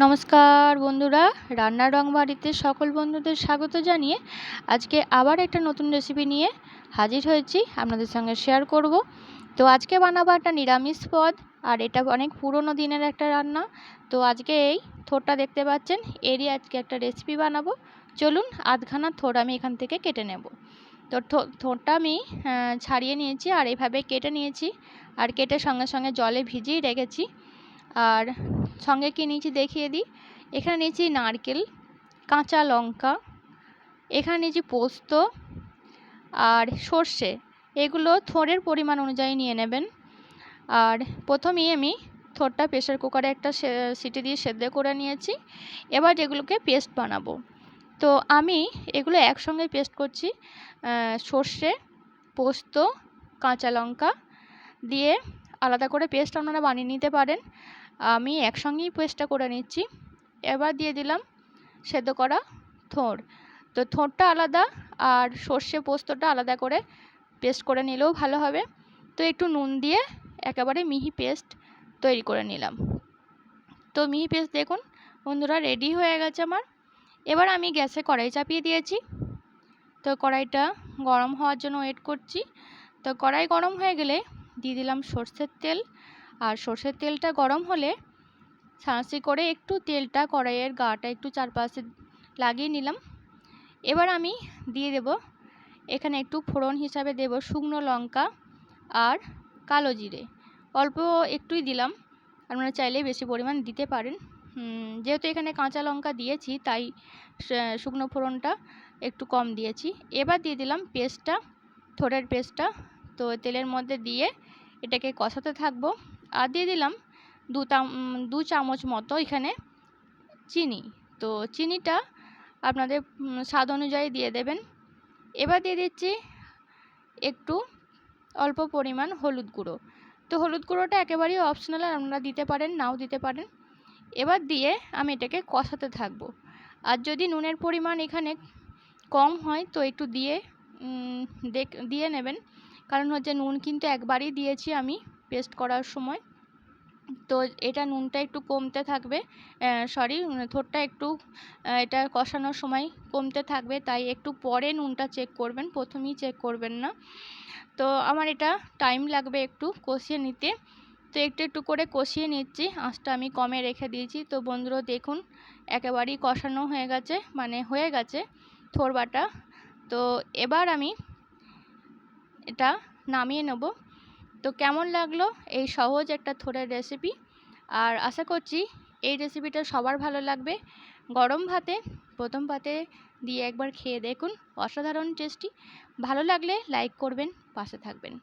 নমস্কার বন্ধুরা, রান্নার রং বাড়িতে সকল বন্ধুদের স্বাগত জানিয়ে আজকে আবার একটা নতুন রেসিপি নিয়ে হাজির হয়েছি, আপনাদের সঙ্গে শেয়ার করব। তো আজকে বানাবো একটা নিরামিষ পদ, আর এটা অনেক পুরনো দিনের একটা রান্না। তো আজকে এই থোরটা দেখতে পাচ্ছেন, এরই আজকে একটা রেসিপি বানাবো। চলুন আধখানা থোর আমি এখান থেকে কেটে নেব। তো থোরটা আমি ছাড়িয়ে নিয়েছি আর এভাবে কেটে নিয়েছি। আর কেটে সঙ্গে সঙ্গে জলে ভিজিয়ে রেখেছি। আর সঙ্গে কী নিয়েছি দেখিয়ে দিই। এখানে নিয়েছি নারকেল, কাঁচা লঙ্কা, এখানে নিয়েছি পোস্ত আর সর্ষে। এগুলো থোড়ের পরিমাণ অনুযায়ী নিয়ে নেবেন। আর প্রথমেই আমি থোড়টা প্রেশার কুকারে একটা সিটি দিয়ে সেদ্ধ করে নিয়েছি। এবার এগুলোকে পেস্ট বানাবো। তো আমি এগুলো একসঙ্গে পেস্ট করছি সর্ষে, পোস্ত, কাঁচা লঙ্কা দিয়ে আলাদা করে পেস্ট আপনারা বানিয়ে নিতে পারেন। আমি একসঙ্গেই পেস্টটা করে নিচ্ছি। এবার দিয়ে দিলাম সেদ্ধ করা থোড়। তো থোড়টা আলাদা আর সর্ষে পোস্তটা আলাদা করে পেস্ট করে নিলেও ভালো হবে। তো একটু নুন দিয়ে একেবারে মিহি পেস্ট তৈরি করে নিলাম। তো মিহি পেস্ট দেখুন, বন্ধুরা রেডি হয়ে গেছে আমার। এবার আমি গ্যাসে কড়াই চাপিয়ে দিয়েছি। তো কড়াইটা গরম হওয়ার জন্য ওয়েট করছি। তো কড়াই গরম হয়ে গেলে দিয়ে দিলাম সর্ষের তেল। আর সর্ষের তেলটা গরম হলে ছাঁচি করে একটু তেলটা কড়াইয়ের গাটা একটু চারপাশে লাগিয়ে নিলাম। এবার আমি দিয়ে দেব এখানে একটু ফোড়ন হিসাবে দেব শুকনো লঙ্কা আর কালো জিরে। অল্প একটুই দিলাম, আপনারা চাইলে বেশি পরিমাণ দিতে পারেন। যেহেতু এখানে কাঁচা লঙ্কা দিয়েছি, তাই শুকনো ফোড়নটা একটু কম দিয়েছি। এবার দিয়ে দিলাম পেস্টটা, থোড়ের পেস্টটা। তো তেলের মধ্যে দিয়ে এটাকে কষাতে থাকব। আর দিয়ে দিলাম দু দু চামচ মতো এখানে চিনি। তো চিনিটা আপনাদের স্বাদ অনুযায়ী দিয়ে দেবেন। এবার দিয়ে দিচ্ছি একটু অল্প পরিমাণ হলুদ গুঁড়ো। তো হলুদ গুঁড়োটা একেবারেই অপশনাল আপনারা দিতে পারেন, নাও দিতে পারেন। এবার দিয়ে আমি এটাকে কষাতে থাকব। আর যদি নুনের পরিমাণ এখানে কম হয়, তো একটু দিয়ে দিয়ে নেবেন। কারণ হচ্ছে নুন কিন্তু একবারই দিয়েছি আমি। পেস্ট করার সময়। তো এটা নুনটা একটু কমতে থাকবে। সরি থোড়টা একটু এটা কষানোর সময় কমতে থাকবে, তাই একটু পরে নুনটা চেক করবেন, প্রথমেই চেক করবেন না। তো আমার এটা টাইম লাগবে একটু কষিয়ে নিতে। তো একটু একটু করে কষিয়ে নিচ্ছি, আঁচটা আমি কমে রেখে দিয়েছি। তো বন্ধুরা, দেখুন, একেবারেই কষানো হয়ে গেছে মানে হয়ে গেছে থোরবাটা তো এবার আমি এটা নামিয়ে নেব। তো কেমন লাগল এই সহজ একটা থোড়ের রেসিপি আর আশা করছি এই রেসিপিটা সবার ভালো লাগবে। গরম ভাতে, প্রথম ভাতে দিয়ে একবার খেয়ে দেখুন। অসাধারণ টেস্টি ভালো লাগলে লাইক করবেন, পাশে থাকবেন।